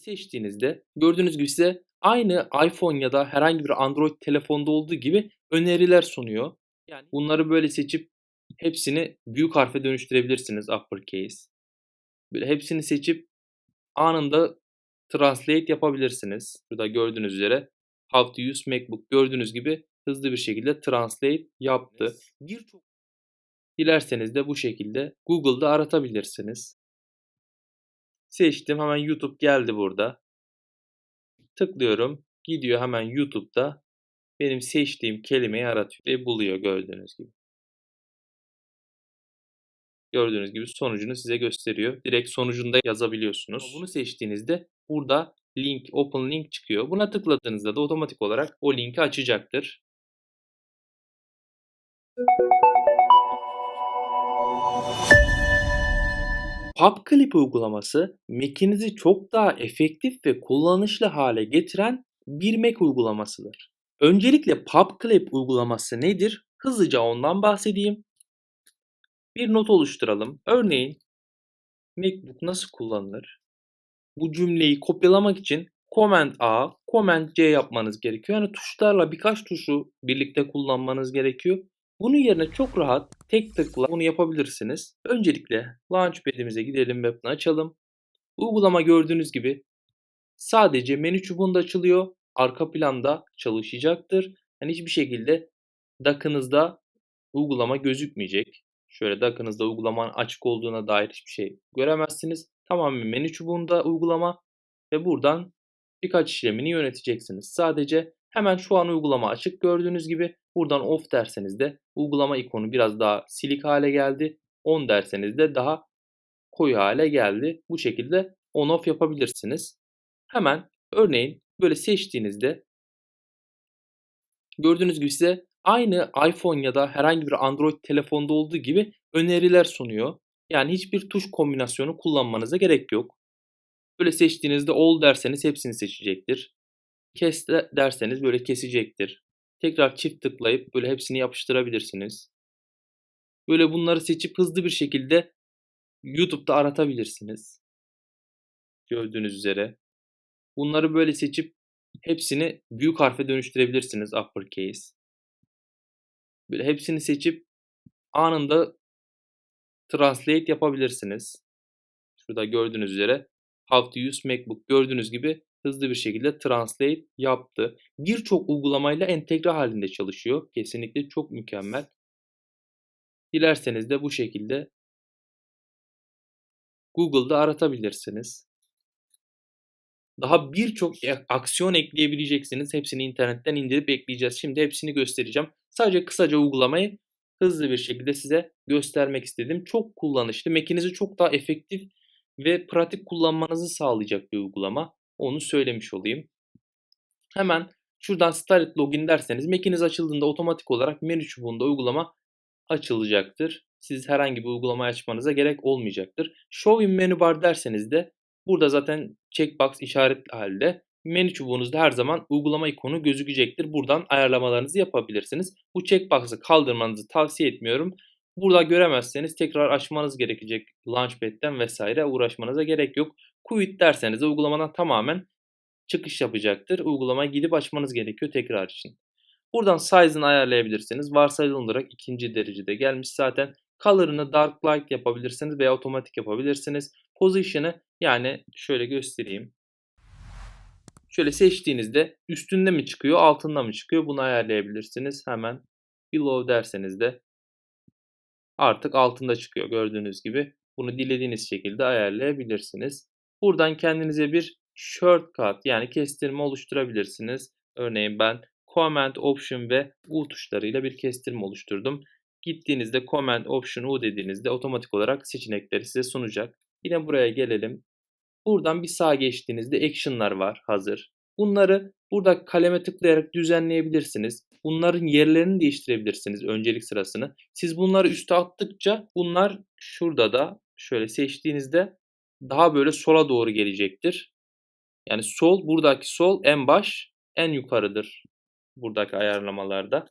seçtiğinizde gördüğünüz gibi size aynı iPhone ya da herhangi bir Android telefonda olduğu gibi öneriler sunuyor. Yani bunları böyle seçip hepsini büyük harfe dönüştürebilirsiniz uppercase. Böyle hepsini seçip anında translate yapabilirsiniz. Burada gördüğünüz üzere how to use MacBook gördüğünüz gibi hızlı bir şekilde translate yaptı. Birçok dilerseniz de bu şekilde Google'da aratabilirsiniz. Seçtim hemen YouTube geldi burada. Tıklıyorum. Gidiyor hemen YouTube'da benim seçtiğim kelimeyi aratıyor ve buluyor gördüğünüz gibi. Gördüğünüz gibi sonucunu size gösteriyor. Direkt sonucunda yazabiliyorsunuz. Bunu seçtiğinizde burada link, open link çıkıyor. Buna tıkladığınızda da otomatik olarak o linki açacaktır. PubClip uygulaması Mac'inizi çok daha efektif ve kullanışlı hale getiren bir Mac uygulamasıdır. Öncelikle PubClip uygulaması nedir? Hızlıca ondan bahsedeyim. Bir not oluşturalım. Örneğin MacBook nasıl kullanılır? Bu cümleyi kopyalamak için Command A, Command C yapmanız gerekiyor. Yani tuşlarla birkaç tuşu birlikte kullanmanız gerekiyor. Bunun yerine çok rahat tek tıkla bunu yapabilirsiniz. Öncelikle Launchpad'imize gidelim ve bunu açalım. Uygulama gördüğünüz gibi sadece menü çubuğunda açılıyor. Arka planda çalışacaktır. Yani hiçbir şekilde DAC'ınızda uygulama gözükmeyecek. Şöyle DAC'ınızda uygulamanın açık olduğuna dair hiçbir şey göremezsiniz. Tamamen menü çubuğunda uygulama ve buradan birkaç işlemini yöneteceksiniz. Sadece hemen şu an uygulama açık gördüğünüz gibi buradan off derseniz de uygulama ikonu biraz daha silik hale geldi. On derseniz de daha koyu hale geldi. Bu şekilde on off yapabilirsiniz. Hemen örneğin böyle seçtiğinizde gördüğünüz gibi size aynı iPhone ya da herhangi bir Android telefonda olduğu gibi öneriler sunuyor. Yani hiçbir tuş kombinasyonu kullanmanıza gerek yok. Böyle seçtiğinizde all derseniz hepsini seçecektir. Kes derseniz böyle kesecektir. Tekrar çift tıklayıp böyle hepsini yapıştırabilirsiniz. Böyle bunları seçip hızlı bir şekilde YouTube'da aratabilirsiniz. Gördüğünüz üzere. Bunları böyle seçip hepsini büyük harfe dönüştürebilirsiniz uppercase. Böyle hepsini seçip anında translate yapabilirsiniz. Şurada gördüğünüz üzere How to use MacBook gördüğünüz gibi hızlı bir şekilde translate yaptı. Birçok uygulamayla entegre halinde çalışıyor. Kesinlikle çok mükemmel. Dilerseniz de bu şekilde Google'da aratabilirsiniz. Daha birçok e, aksiyon ekleyebileceksiniz. Hepsini internetten indirip ekleyeceğiz. Şimdi hepsini göstereceğim. Sadece kısaca uygulamayı hızlı bir şekilde size göstermek istedim. Çok kullanışlı. Mac'inizi çok daha efektif ve pratik kullanmanızı sağlayacak bir uygulama. Onu söylemiş olayım. Hemen şuradan Start Login derseniz Mac'iniz açıldığında otomatik olarak menü çubuğunda uygulama açılacaktır. Siz herhangi bir uygulama açmanıza gerek olmayacaktır. Show in Menu Bar derseniz de burada zaten checkbox işaret halde menü çubuğunuzda her zaman uygulama ikonu gözükecektir. Buradan ayarlamalarınızı yapabilirsiniz. Bu checkbox'ı kaldırmanızı tavsiye etmiyorum. Burada göremezseniz tekrar açmanız gerekecek Launchpad'den vesaire uğraşmanıza gerek yok. Quit derseniz de uygulamadan tamamen çıkış yapacaktır. Uygulamaya gidip açmanız gerekiyor tekrar için. Buradan size'ını ayarlayabilirsiniz. Varsayılan olarak ikinci derecede gelmiş zaten. Color'ını dark light yapabilirsiniz veya otomatik yapabilirsiniz. Position'ı yani şöyle göstereyim. Şöyle seçtiğinizde üstünde mi çıkıyor altında mı çıkıyor bunu ayarlayabilirsiniz. Hemen below derseniz de artık altında çıkıyor gördüğünüz gibi. Bunu dilediğiniz şekilde ayarlayabilirsiniz. Buradan kendinize bir shortcut yani kestirme oluşturabilirsiniz. Örneğin ben Command, Option ve U tuşlarıyla bir kestirme oluşturdum. Gittiğinizde Command, Option, U dediğinizde otomatik olarak seçenekleri size sunacak. Yine buraya gelelim. Buradan bir sağa geçtiğinizde Action'lar var hazır. Bunları burada kaleme tıklayarak düzenleyebilirsiniz. Bunların yerlerini değiştirebilirsiniz öncelik sırasını. Siz bunları üste attıkça bunlar şurada da şöyle seçtiğinizde daha böyle sola doğru gelecektir. Yani sol buradaki sol en baş en yukarıdır buradaki ayarlamalarda.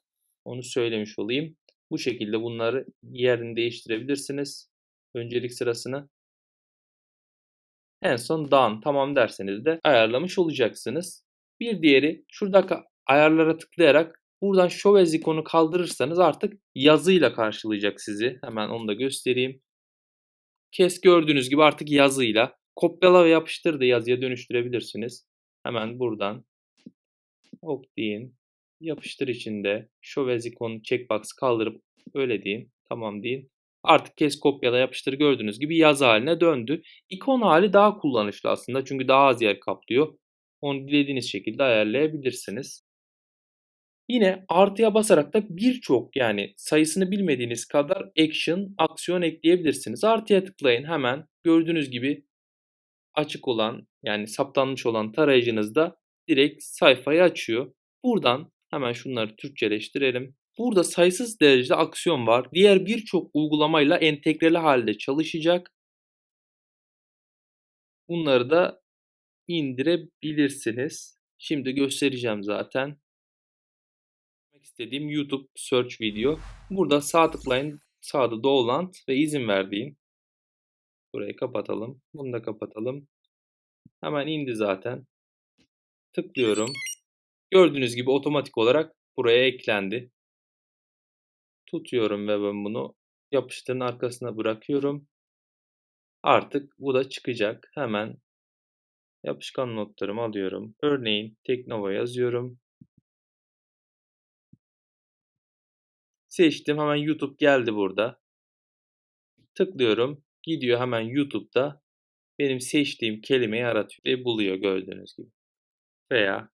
Onu söylemiş olayım. Bu şekilde bunları yerini değiştirebilirsiniz. Öncelik sırasını. En son done tamam derseniz de ayarlamış olacaksınız. Bir diğeri şuradaki ayarlara tıklayarak buradan show as ikonu kaldırırsanız artık yazıyla karşılayacak sizi. Hemen onu da göstereyim. Kes gördüğünüz gibi artık yazıyla kopyala ve yapıştır da yazıya dönüştürebilirsiniz. Hemen buradan ok deyin. Yapıştır içinde show as ikonu checkbox kaldırıp öyle deyin. Tamam deyin. Artık kes kopyala yapıştır gördüğünüz gibi yazı haline döndü. İkon hali daha kullanışlı aslında çünkü daha az yer kaplıyor. Onu dilediğiniz şekilde ayarlayabilirsiniz. Yine artıya basarak da birçok yani sayısını bilmediğiniz kadar action, aksiyon ekleyebilirsiniz. Artıya tıklayın hemen gördüğünüz gibi açık olan yani saptanmış olan tarayıcınızda direkt sayfayı açıyor. Buradan hemen şunları Türkçeleştirelim. Burada sayısız derecede aksiyon var. Diğer birçok uygulamayla entegreli halde çalışacak. Bunları da indirebilirsiniz. Şimdi göstereceğim zaten. istediğim YouTube search video. Burada sağ tıklayın. Sağda download ve izin verdiğim. Burayı kapatalım. Bunu da kapatalım. Hemen indi zaten. Tıklıyorum. Gördüğünüz gibi otomatik olarak buraya eklendi. Tutuyorum ve ben bunu yapıştırın arkasına bırakıyorum. Artık bu da çıkacak. Hemen yapışkan notlarımı alıyorum. Örneğin Teknova yazıyorum. Seçtim. Hemen YouTube geldi burada. Tıklıyorum. Gidiyor hemen YouTube'da benim seçtiğim kelimeyi aratıyor ve buluyor gördüğünüz gibi. Veya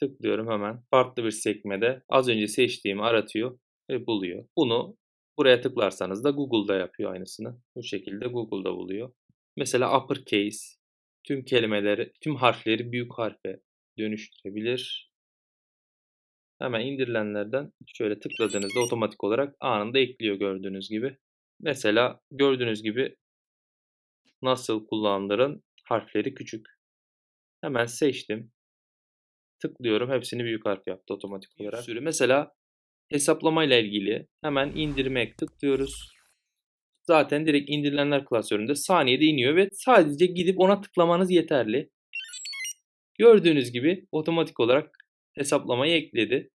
tıklıyorum hemen farklı bir sekmede az önce seçtiğimi aratıyor ve buluyor. Bunu buraya tıklarsanız da Google'da yapıyor aynısını. Bu şekilde Google'da buluyor. Mesela uppercase tüm kelimeleri, tüm harfleri büyük harfe dönüştürebilir. Hemen indirilenlerden şöyle tıkladığınızda otomatik olarak anında ekliyor gördüğünüz gibi. Mesela gördüğünüz gibi nasıl kullanılırın harfleri küçük. Hemen seçtim. Tıklıyorum. Hepsini büyük harf yaptı otomatik olarak. Sürü. Mesela hesaplama ile ilgili hemen indirmek tıklıyoruz. Zaten direkt indirilenler klasöründe saniyede iniyor ve sadece gidip ona tıklamanız yeterli. Gördüğünüz gibi otomatik olarak hesaplamayı ekledi.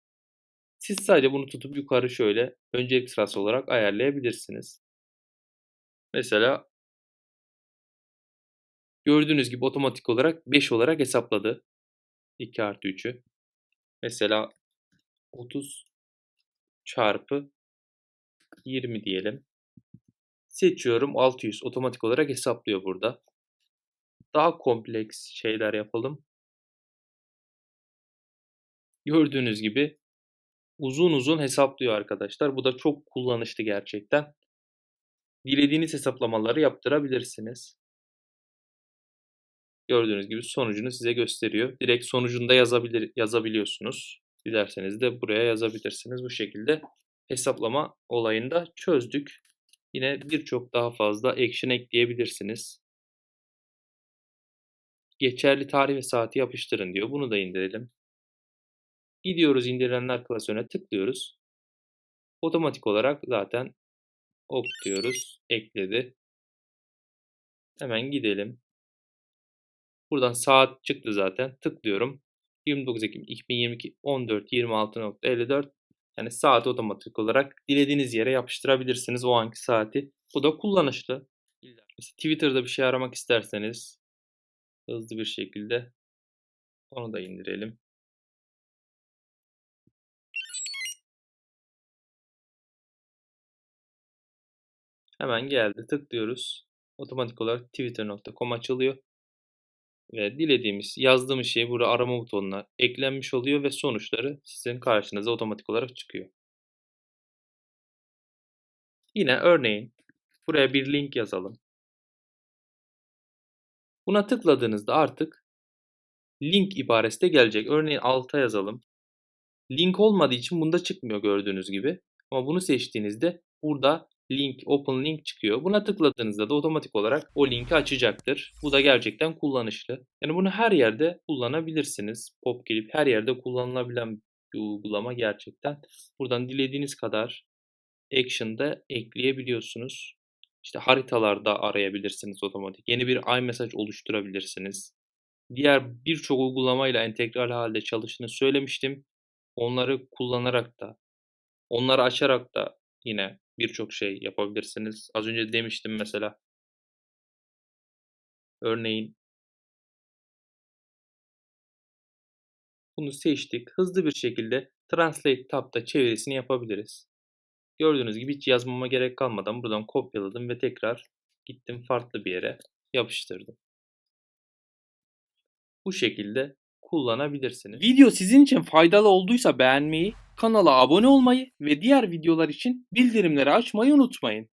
Siz sadece bunu tutup yukarı şöyle öncelik sırası olarak ayarlayabilirsiniz. Mesela gördüğünüz gibi otomatik olarak 5 olarak hesapladı. 2 artı 3'ü. Mesela 30 çarpı 20 diyelim. Seçiyorum 600 otomatik olarak hesaplıyor burada. Daha kompleks şeyler yapalım. Gördüğünüz gibi uzun uzun hesaplıyor arkadaşlar. Bu da çok kullanışlı gerçekten. Dilediğiniz hesaplamaları yaptırabilirsiniz. Gördüğünüz gibi sonucunu size gösteriyor. Direkt sonucunda yazabilir, yazabiliyorsunuz. Dilerseniz de buraya yazabilirsiniz. Bu şekilde hesaplama olayında çözdük. Yine birçok daha fazla action ekleyebilirsiniz. Geçerli tarih ve saati yapıştırın diyor. Bunu da indirelim. Gidiyoruz indirilenler klasörüne tıklıyoruz. Otomatik olarak zaten ok diyoruz. Ekledi. Hemen gidelim. Buradan saat çıktı zaten. Tıklıyorum. 29 Ekim 2022 14.26.54 yani saat otomatik olarak dilediğiniz yere yapıştırabilirsiniz o anki saati. Bu da kullanışlı. Mesela Twitter'da bir şey aramak isterseniz hızlı bir şekilde onu da indirelim. Hemen geldi. Tıklıyoruz. Otomatik olarak twitter.com açılıyor ve dilediğimiz, yazdığımız şey burada arama butonuna eklenmiş oluyor ve sonuçları sizin karşınıza otomatik olarak çıkıyor. Yine örneğin buraya bir link yazalım. Buna tıkladığınızda artık link ibaresi de gelecek. Örneğin alta yazalım. Link olmadığı için bunda çıkmıyor gördüğünüz gibi. Ama bunu seçtiğinizde burada link, open link çıkıyor. Buna tıkladığınızda da otomatik olarak o linki açacaktır. Bu da gerçekten kullanışlı. Yani bunu her yerde kullanabilirsiniz. Pop gelip her yerde kullanılabilen bir uygulama gerçekten. Buradan dilediğiniz kadar action'da ekleyebiliyorsunuz. İşte haritalarda arayabilirsiniz otomatik. Yeni bir iMessage oluşturabilirsiniz. Diğer birçok uygulamayla entegral halde çalıştığını söylemiştim. Onları kullanarak da, onları açarak da yine birçok şey yapabilirsiniz. Az önce demiştim mesela. Örneğin bunu seçtik. Hızlı bir şekilde Translate tab'da çevirisini yapabiliriz. Gördüğünüz gibi hiç yazmama gerek kalmadan buradan kopyaladım ve tekrar gittim farklı bir yere yapıştırdım. Bu şekilde kullanabilirsiniz. Video sizin için faydalı olduysa beğenmeyi, kanala abone olmayı ve diğer videolar için bildirimleri açmayı unutmayın.